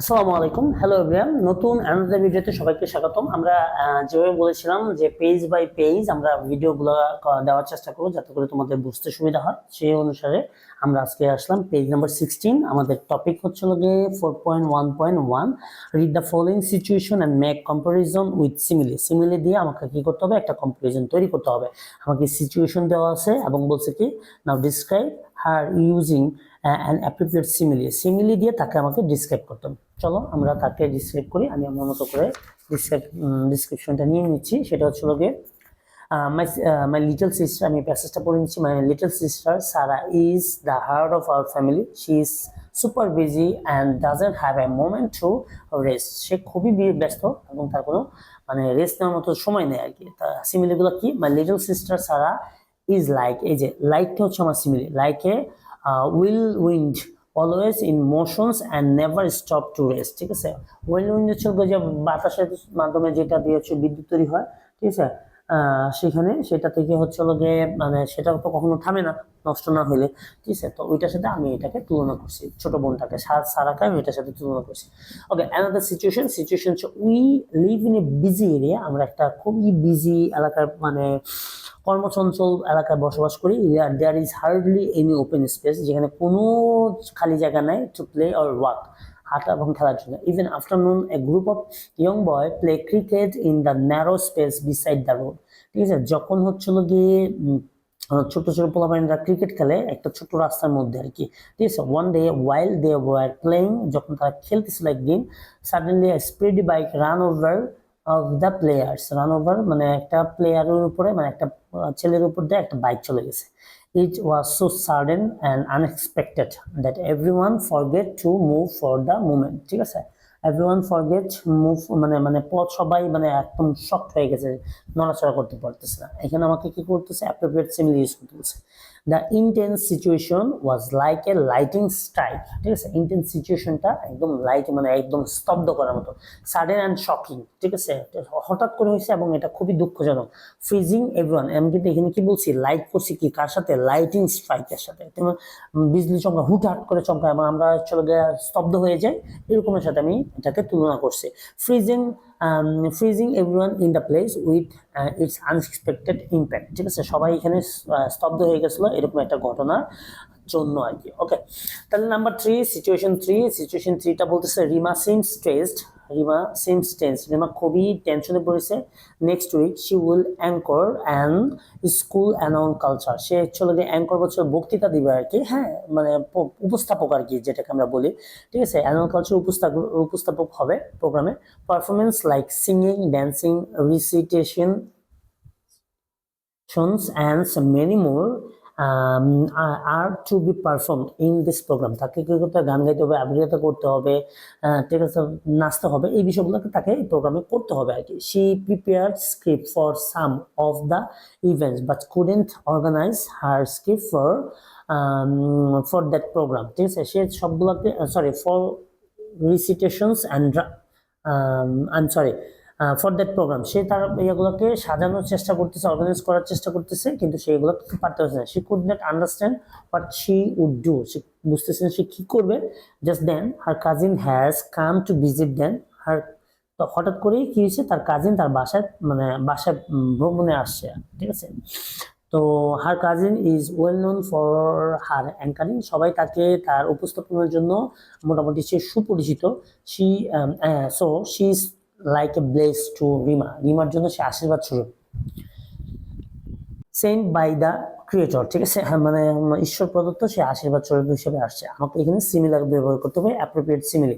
আসসালামু আলাইকুম। Hello everyone নতুন অ্যানাদার ভিডিওতে সবাইকে স্বাগতম। আমরা যেভাবে বলেছিলাম যে পেজ বাই পেজ আমরা ভিডিওগুলো দেওয়ার চেষ্টা করব যাতে করে তোমাদের বুঝতে সুবিধা হয়। সেই অনুসারে আমরা আজকে আসলাম পেজ নাম্বার সিক্সটিন আমাদের টপিক হচ্ছে গিয়ে four point one point one read the following situation and make comparison with simile simile দিয়ে আমাকে কি করতে হবে? একটা কম্পারিজন তৈরি করতে হবে। আমাকে সিচুয়েশন দেওয়া আছে এবং বলছে কি now describe her using and appropriate simile simile দিয়ে তাকে আমাকে ডিসক্রাইব করতাম চলো, আমরা তাকে ডিসক্রাইব করি। আমি আমার মতো করে ডিসক্রাইব ডিসক্রিপশনটা নিয়ে নিচ্ছি। সেটা হচ্ছে গিয়ে মাই মাই লিটল সিস্টার আমি প্যাসেজটা পড়ে নিচ্ছি। My little sister Sara is the heart of our family she is super busy and doesn't have a moment to rest সে খুবই ব্যস্ত এবং তার কোনো মানে রেস্ট নেওয়ার মতো সময় নেই আর কি। তা সিমিলিগুলো কি? My little sister Sara is like এই যে লাইকটা হচ্ছে আমার simile like a whirlwind always in motions and never stop to rest ঠিক আছে? উইল উইন্ড হচ্ছে যে বাতাসের মাধ্যমে যেটা দিয়ে হচ্ছে বিদ্যুৎ তৈরি হয়, ঠিক আছে? সেখানে সেটা থেকে হচ্ছে হলো গিয়ে মানে সেটা তো কখনো থামে না, নষ্ট না হলে ঠিক আছে? তো ওইটার সাথে আমি এটাকে তুলনা করছি, ছোট বোনটাকে, সার সারাকে আমি এটার সাথে তুলনা করছি। ওকে অ্যানাদার সিচুয়েশন সিচুয়েশন হচ্ছে we live in a busy area আমরা একটা খুবই বিজি এলাকার মানে কর্মচঞ্চল এলাকায় বসবাস করি। There is hardly any open space যেখানে কোনো খালি জায়গা নাই টু প্লে অর ওয়াক হাঁটা এবং খেলার জন্য। Even afternoon a group of young boy play cricket in the narrow space beside the road ঠিক আছে? যখন হচ্ছিল গিয়ে ছোট ছোট পোলাপাইনরা ক্রিকেট খেলে, একটা ছোট রাস্তার মধ্যে আর কি। ঠিক আছে? One day while they were playing যখন তারা খেলতেছিল একদিন suddenly speed bike run over of the players run over মানে একটা প্লেয়ারের উপরে মানে একটা ছেলের উপর দিয়ে একটা বাইক চলে গেছে। It was so sudden and unexpected that every one forget to move for the moment ঠিক আছে? এভরি ওয়ান ফরগেট মুভ মানে মানে পথ সবাই মানে একদম শক্ট হয়ে গেছে, নড়াচড়া করতে পারতেছে না। এখানে আমাকে কি করতেছে? অ্যাপ্রোপ্রিয়েট সিমিলি ইউজ করতে বলছে। The intense situation was like a lighting strike ঠিক আছে? ইন্টেন্স সিচুয়েশনটা একদম লাইট মানে একদম স্তব্ধ করার মতো। সাডেন অ্যান্ড শকিং ঠিক আছে? হঠাৎ করে হয়েছে এবং এটা খুবই দুঃখজনক। ফ্রিজিং এভরিওয়ান আমি কিন্তু এখানে কি বলছি? লাইট করছি কি? কার সাথে? লাইটিং স্ট্রাইকের সাথে। বিজলি চমকা, হুটহাট করে চমকায় এবং আমরা চলে গিয়ে স্তব্ধ হয়ে যাই, এরকমের সাথে আমি এটাকে তুলনা করছে। Freezing freezing everyone in the place with its unexpected impact ঠিক আছে? সবাই এখানে স্তব্ধ হয়ে গেছিল, এরকম একটা ঘটনার জন্য আর কি ওকে তাহলে number three situation three situation থ্রিটা বলতেছে Rima seem stressed Rima seem tense Rima খুবই টেনশনে পড়েছে। Next week she will anchor and school annual culture সে চলে গিয়ে অ্যাঙ্কর বছর বক্তৃতা দিবে আর কি হ্যাঁ মানে উপস্থাপক আর কি যেটাকে আমরা বলি, ঠিক আছে? অ্যানুয়াল কালচার উপস্থাপক উপস্থাপক হবে প্রোগ্রামে performance like singing dancing recitation and many more are to be perform in this program তাকে কী করতে হবে? গান গাইতে হবে, আবৃত্তি করতে হবে ঠিক আছে, নাচতে হবে, এই বিষয়গুলোকে তাকে এই প্রোগ্রামে করতে হবে আর কি। She prepare script for some of the events but couldn't organise her script for for that program ঠিক আছে? সে সবগুলোকে sorry for recitations and I sorry for that program সে তার ইয়েগুলোকে সাজানোর চেষ্টা করতেছে অর্গানাইজ করার চেষ্টা করতেছে, কিন্তু সেগুলো পারতে পারছে না। She could not understand what she would do সে বুঝতেছে না সে কী করবে। Just then her cousin has come to visit then her তো হঠাৎ করেই কী হয়েছে? তার কাজিন তার বাসায় মানে বাসায় ভ্রমণে আসছে, ঠিক আছে? তো her cousin is well known for her anchoring সবাই তাকে তার উপস্থাপনের জন্য মোটামুটি সে সুপরিচিত। She so she is like a bless to Rima রিমার জন্য সে আশীর্বাদ স্বরূপ। সেন্ট বাই দ্য ক্রিয়েটর ঠিক আছে? হ্যাঁ, মানে ঈশ্বর প্রদত্ত সে আশীর্বাদ স্বরূপ হিসেবে আসছে। আমাকে এখানে সিমিলার ব্যবহার করতে হবে appropriate simile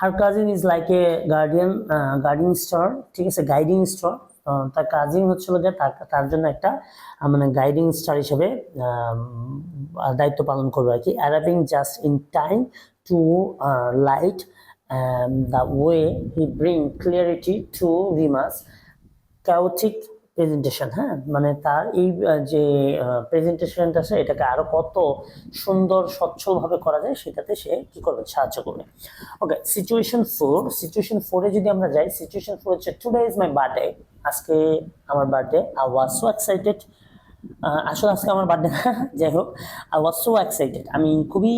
her cousin is like a guardian guarding star ঠিক আছে? গাইডিং স্টার তার কাজিন হচ্ছিল যে তার তার জন্য একটা মানে গাইডিং স্টার হিসেবে দায়িত্ব পালন করবে আর কি। Arriving just in time to light the way he bring clarity to Rima's chaotic presentation হ্যাঁ? মানে তার এই যে প্রেজেন্টেশনটা আছে, এটাকে আরও কত সুন্দর স্বচ্ছভাবে করা যায়, সেটাতে সে কি করবে? সাহায্য করবে। ওকে সিচুয়েশন ফোর সিচুয়েশন ফোরে যদি আমরা যাই সিচুয়েশন ফোর হচ্ছে টুডে ইজ মাই বার্থডে আজকে আমার birthday I was so excited আসলে আজকে আমার বার্থডে। না যাই হোক আই ওয়াজ সো এক্সাইটেড আমি খুবই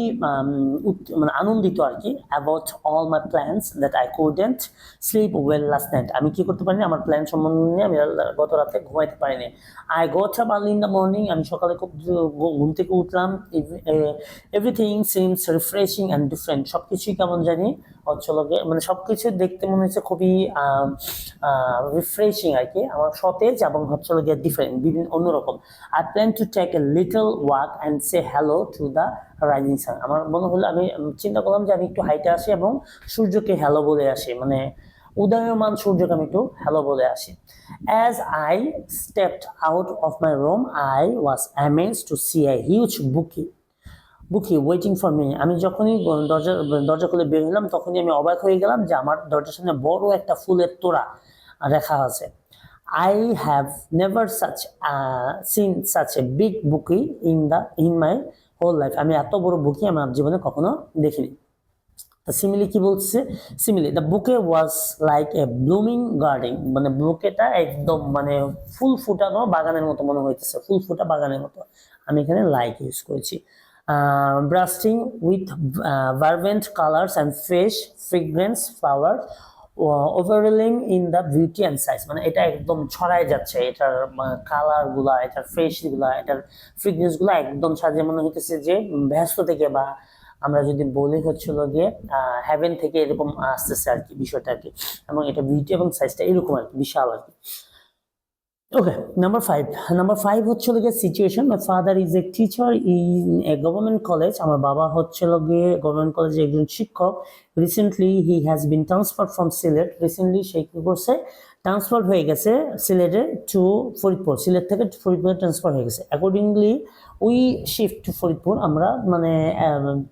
মানে আনন্দিত আর কি about all my plans that I couldn't sleep well last night আমি কি করতে পারিনি? আমার প্ল্যান সম্বন্ধে আমি গত রাতে ঘুমাইতে পারিনি। I got up early in the morning আমি সকালে খুব ঘুম থেকে উঠলাম। Everything seems refreshing and different সব কিছুই কেমন জানি হচ্ছিল মানে সব কিছু দেখতে মনে হচ্ছে খুবই রিফ্রেশিং আর কি। আমার সতেজ এবং হচ্ছিল গিয়ে ডিফারেন্ট বিভিন্ন অন্যরকম। I plan to take a little walk and say hello to the rising sun আমার মনে হলো আমি চিন্তা করলাম যে আমি একটু হাইটে আসি এবং সূর্যকে হ্যালো বলে আসি। মানে উদয়মান সূর্যকে আমি একটু হ্যালো বলে আসি। As I stepped out of my room I was amaze to see I huge bouquet bouquet waiting for me আমি যখনই দরজা দরজা খুলে বের হলাম তখনই আমি অবাক হয়ে গেলাম যে আমার দরজার সামনে বড় একটা ফুলের তোড়া রেখা আছে। I have never such seen such a big bouquet in the in my whole life আমি এত বড় বুকি আমার জীবনে কখনো দেখিনি। সিমিলি কি বলছে? Simile the bouquet was like a blooming garden মানে বুকেটা একদম মানে ফুল ফুটানো বাগানের মতো মনে হইতেছে। ফুল ফুটা বাগানের মতো। আমি এখানে লাইক ইউজ করেছি। Bursting with vibrant colours and fresh fragrance flower overwhelming in the beauty and size মানে এটা একদম ছড়ায় যাচ্ছে, এটার কালারগুলা, এটার ফ্রেশগুলা, এটার ফ্রিগনেসগুলো একদম সাজে। মনে হইতেছে যে ব্যস্ত থেকে বা আমরা যদি বলি হচ্ছিল গিয়ে হ্যাভেন থেকে এরকম আসতেছে আর কি বিষয়টা আর কি। এবং এটা বিউটি এবং সাইজটা এরকম আর কি, বিশাল আর কি। Okay number five number five হচ্ছিল গিয়ে situation my father is a teacher in a government college আমার বাবা হচ্ছিল গিয়ে গভর্নমেন্ট কলেজে একজন শিক্ষক। Recently he has been transfer from Sylhet recently সে কি করছে? ট্রান্সফার হয়ে গেছে সিলেটে টু ফরিদপুর সিলেট থেকে ফরিদপুরে ট্রান্সফার হয়ে গেছে। Accordingly we shift to Faridpur আমরা মানে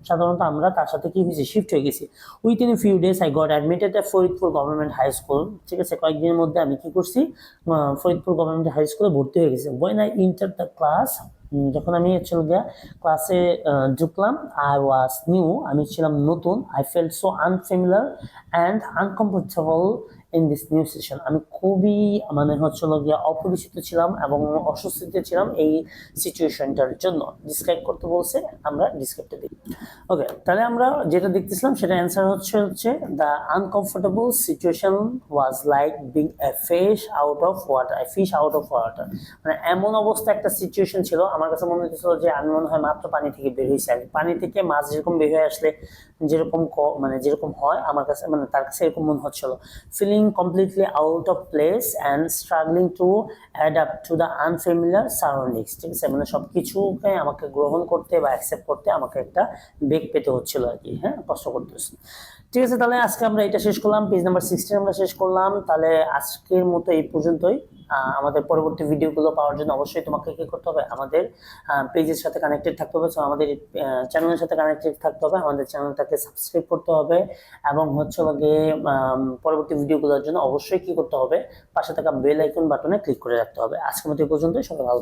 সাধারণত আমরা তার সাথে কি হয়েছে? শিফট হয়ে গেছি। Within a few days I got admitted at Faridpur government high school ঠিক আছে? কয়েকদিনের মধ্যে আমি কি করছি? ফরিদপুর গভর্নমেন্ট হাই স্কুলে ভর্তি হয়ে গেছি। When I enter the class যখন আমি চলে গিয়া ক্লাসে ঢুকলাম আই ওয়াজ নিউ আমি ছিলাম নতুন I fell so unfamiliar and uncomfortable in this new session আমি খুবই মানে হচ্ছিল গিয়া অপরিচিত ছিলাম এবং অস্বস্তিতে ছিলাম এই সিচুয়েশনটার জন্য। ডিসক্রাইব করতে বলছে, আমরা ডিসক্রাইবটা দিই ওকে তাহলে আমরা যেটা দেখতেছিলাম, সেটা অ্যান্সার হচ্ছে হচ্ছে the uncomfortable situation was like being a fish out of water fish out of water মানে এমন অবস্থা একটা সিচুয়েশন ছিল, আমার কাছে মনে হচ্ছিল যে আমি মনে হয় মাত্র পানি থেকে বের হয়েছি। কি। পানি থেকে মাছ যেরকম বের হয়ে আসলে যেরকম মানে যেরকম হয়, আমার কাছে মানে তার কাছে এরকম মনে হচ্ছিল। Feeling completely out of place and struggling to adapt to the unfamiliar surroundings, ঠিক আছে? মানে সব কিছুকে আমাকে গ্রহণ করতে বা অ্যাকসেপ্ট করতে আমাকে একটা বেগ পেতে হচ্ছিল আর কি হ্যাঁ? কষ্ট করতে হচ্ছে ঠিক আছে, তাহলে আজকে আমরা এটা শেষ করলাম। পেজ নাম্বার সিক্সটিন আমরা শেষ করলাম। তাহলে আজকের মতো এই পর্যন্তই। আমাদের পরবর্তী ভিডিওগুলো পাওয়ার জন্য অবশ্যই তোমাকে কি করতে হবে? আমাদের পেজের সাথে কানেক্টেড থাকতে হবে। আমাদের চ্যানেলের সাথে কানেক্টেড থাকতে হবে। আমাদের চ্যানেলটাকে সাবস্ক্রাইব করতে হবে। এবং হচ্ছে গিয়ে পরবর্তী ভিডিওগুলোর জন্য অবশ্যই কি করতে হবে? পাশে থাকা বেল আইকন বাটনে ক্লিক করে রাখতে হবে। আজকের মতো পর্যন্ত সবাই ভালো